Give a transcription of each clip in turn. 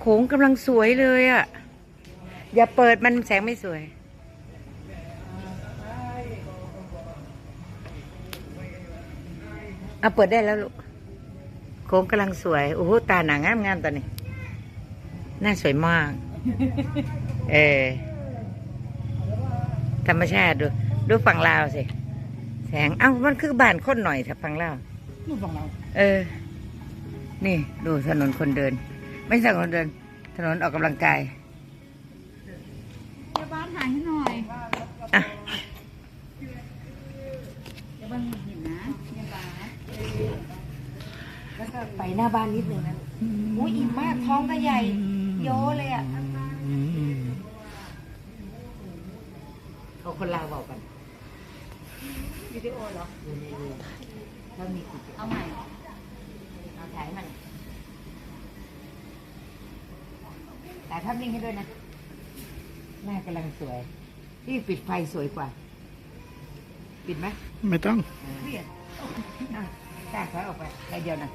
โขงกำลังสวยเลยอะ่ะ อย่าเปิดมันแสงไม่สวย เอาเปิดได้แล้วลูกโค้งกำลังสวย โอ้โห ตาหนางามงามๆตอนนี้ น่าสวยมาก เออธรรมชาติดู ดูฝั่งลาวสิ แสง เอ้า มันคือบ้านคนหน่อยถ้าฝั่งลาวนู่นฝั่งเราเออ นี่ดูถนนคนเดิน ไม่ใช่ถนนเดิน ถนนออกกำลังกายเจ้าบ้านถ่ายให้หน่อยอะเจ้าบ้านเห็นนะเจ้าบ้านแล้วก็ไปหน้าบ้านนิดนึงนะอุ้ยอิ่มมากท้องก็ใหญ่ โยเลยอะเอาคนลาวบอกกันวิดีโอเหรอแล้วมีกี่เอาใหม่เอาถ่ายให้มัน แต่ภาพนิ่งให้ด้วยนะ หน้ากำลังสวย ที่ปิดไฟสวยกว่า ปิดไหมไม่ต้องเครียดอะจ้าถอยออกไปใครเดียวนะ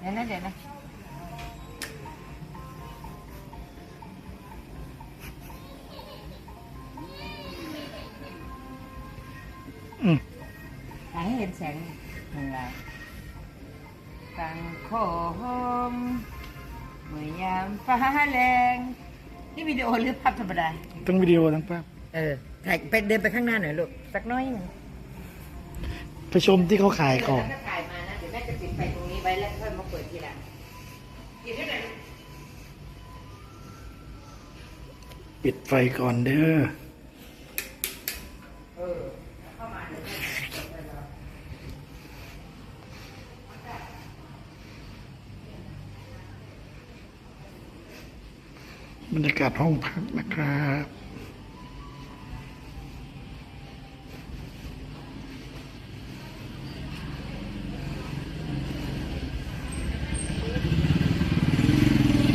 เดี๋ยวนะเดี๋ยวนะอืมถ่ายให้เห็นแสงหนึ่งลายตังโคม เมื่อยามฟ้าแรงนี่วิดีโอหรือภาพธรรมดาต้องวิดีโอทั้งภาพ เออถ่ายไปเดินไปข้างหน้าหน่อยลูกสักน้อยหนึ่งไปชมที่เขาขายก่อนถ้าถ่ายมานะเดี๋ยวแม่จะปิดไฟตรงนี้ไว้แล้วค่อยมาเปิดทีหลังปิดให้หน่อยปิดไฟก่อนเด้อเออเข้ามาเดี๋ยวแม่เปิดไฟรอบ บรรยากาศห้องพักนะครับ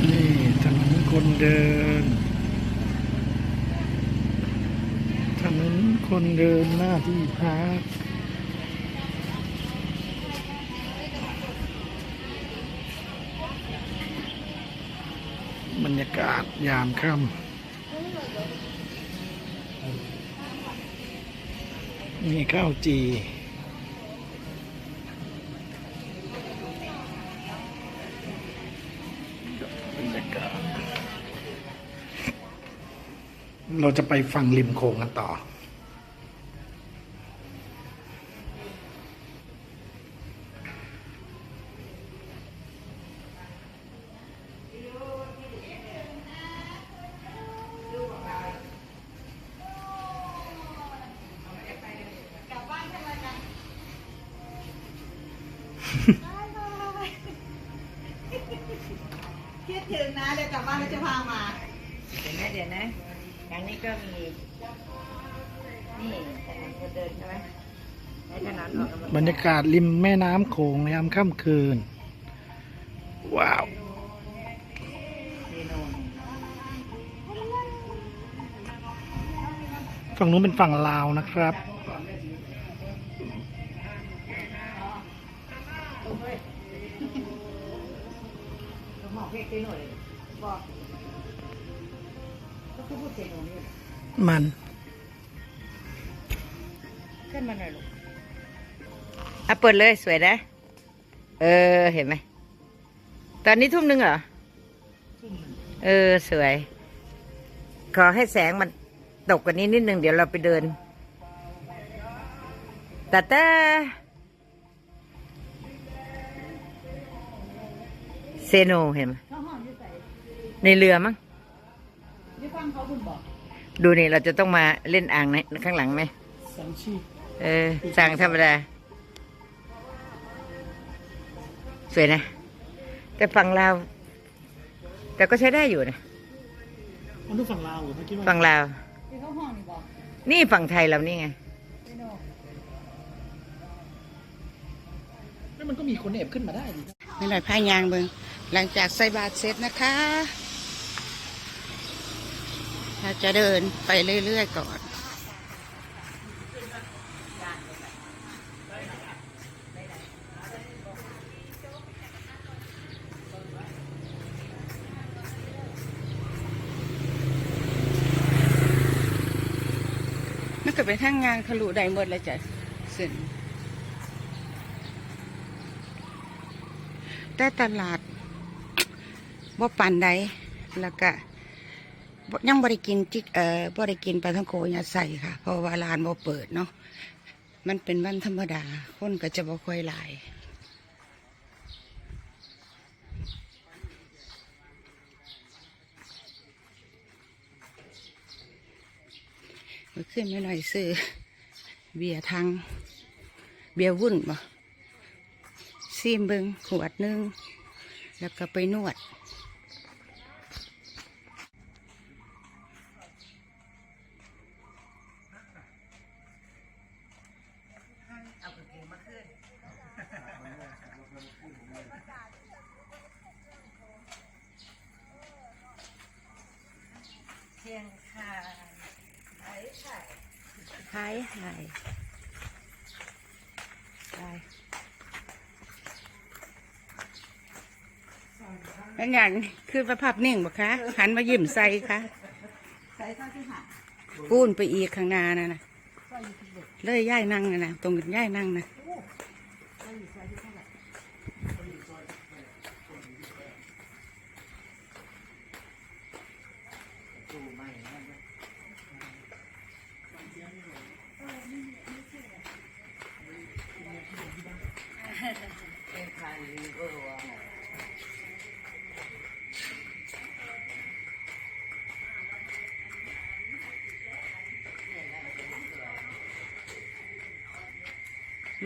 นี่ถนนคนเดิน ถนนคนเดินหน้าที่พัก บรรยากาศยามค่ำมีข้าวจีบรรยากาศ เราจะไปฟังริมโขงกันต่อ คิดถึงนะเดี๋ยวกลับบ้านแล้วจะพามาเดี๋ยวนะเดี๋ยวนะทางนี้ก็มี นี่ถนนคนเดินใช่ไหมในถนนออกกำลังกบรรยากาศริมแม่น้ำโขงยามค่ำคืน ว้าว นี่โนนฝั่งนู้นเป็นฝั่งลาวนะครับ มัน ขึ้นมาหน่อยลูกอะเปิดเลยสวยนะ เออเห็นไหม ตอนนี้ทุ่มหนึ่งเหรอ เออสวย ขอให้แสงมันตกกว่านี้นิดนึง เดี๋ยวเราไปเดินแต่แต่เซโนเห็นไหมเขาหอมอยู่ใส่ในเรือมั้งที่ฟังเขาคุณบอก ดูนี่เราจะต้องมาเล่นอ่างในข้างหลังไหมสังชีเออสั่งธรรมดา สวยนะ แต่ฝั่งลาว แต่ก็ใช้ได้อยู่นะมันดูฝั่งลาวเหรอเมื่อกี้ว่าฝั่งลาว ที่เขาหอมนี่บอกนี่ฝั่งไทยเรานี่ไงพี่โนแล้วมันก็มีคนเอบขึ้นมาได้ดินี่หน่อยพายางเบิงหลังจากใส่บาตรเสร็จนะคะ เจะเดินไปเรื่อย ๆ ก่อนมันก็เป็นทางงานขลุใดหมดเลยจ้ะสิ่งแต่ตลาดว่าปันใดแล้วก็ ยังบริกินจิกเอ่อบริกินปลาท่องโกยาใส่ค่ะ เพราะว่าร้านบ่เปิดเนาะมันเป็นวันธรรมดา คนก็จะบ่ค่อยหลายมาขึ้นไม่หน่อยซื้อ เบียร์ทางเบียร์วุ่นบ่ซีมเบิงขวดหนึง แล้วก็ไปนวด ไข่ไข่ไข่แล้วอย่างคือประพับนิ่งบ่คะหันมายิ้มใส่ค่ะใส่เท่าที่หาปูนไปอีกข้างหน้านั่นนะเลยย่ายนั่งนะนะตรงย่ายนั่งนะ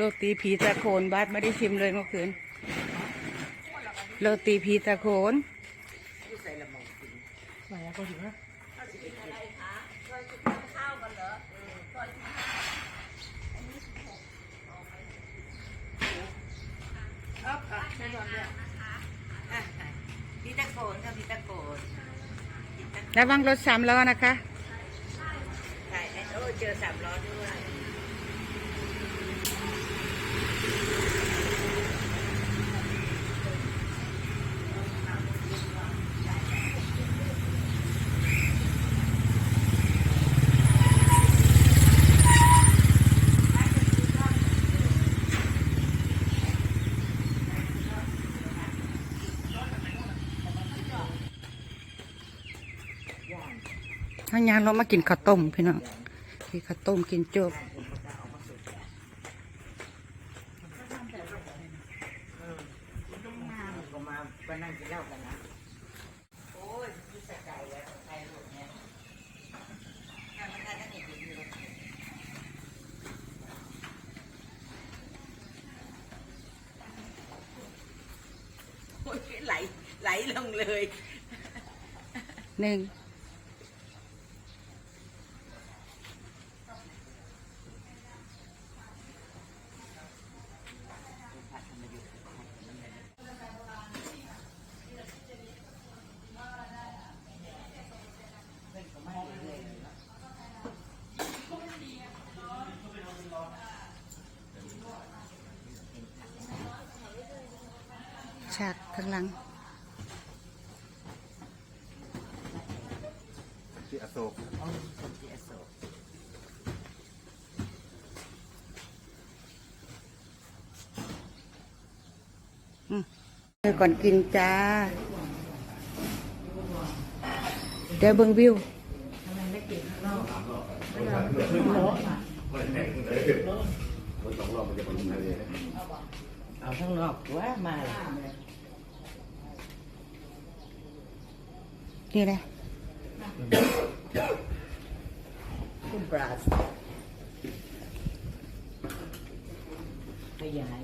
โรตีผีตะโคนบาสไม่ได้ชิมเลยเมื่อคืนโรตีผีตะโคนไหนอะก็ถึงนะพี่ตะโกนค่ะพี่ตะโกนระวังรถสามล้อนะคะ ใช่โอ้เจอสามล้อด้วย ถ้ายางเรามากินข้าวต้มพี่น้องกินข้าวต้มกินโจ๊กก็มาก็นั่งกินเหล้ากันนะโอ้ยพี่สกายแล้วใครลูกเนี่ยงานมันงานนั่นเองอยู่รถโอ้ยไหลไหลลงเลยหนึ่งากข้างหลัง ที่อโศกอ๋อคนที่อโศกเดี๋ยวก่อนกินจ้า เดี๋ยวเบิ่งวิวเอาข้างนอกว่ามา นี่เลยคุณปราศขยาย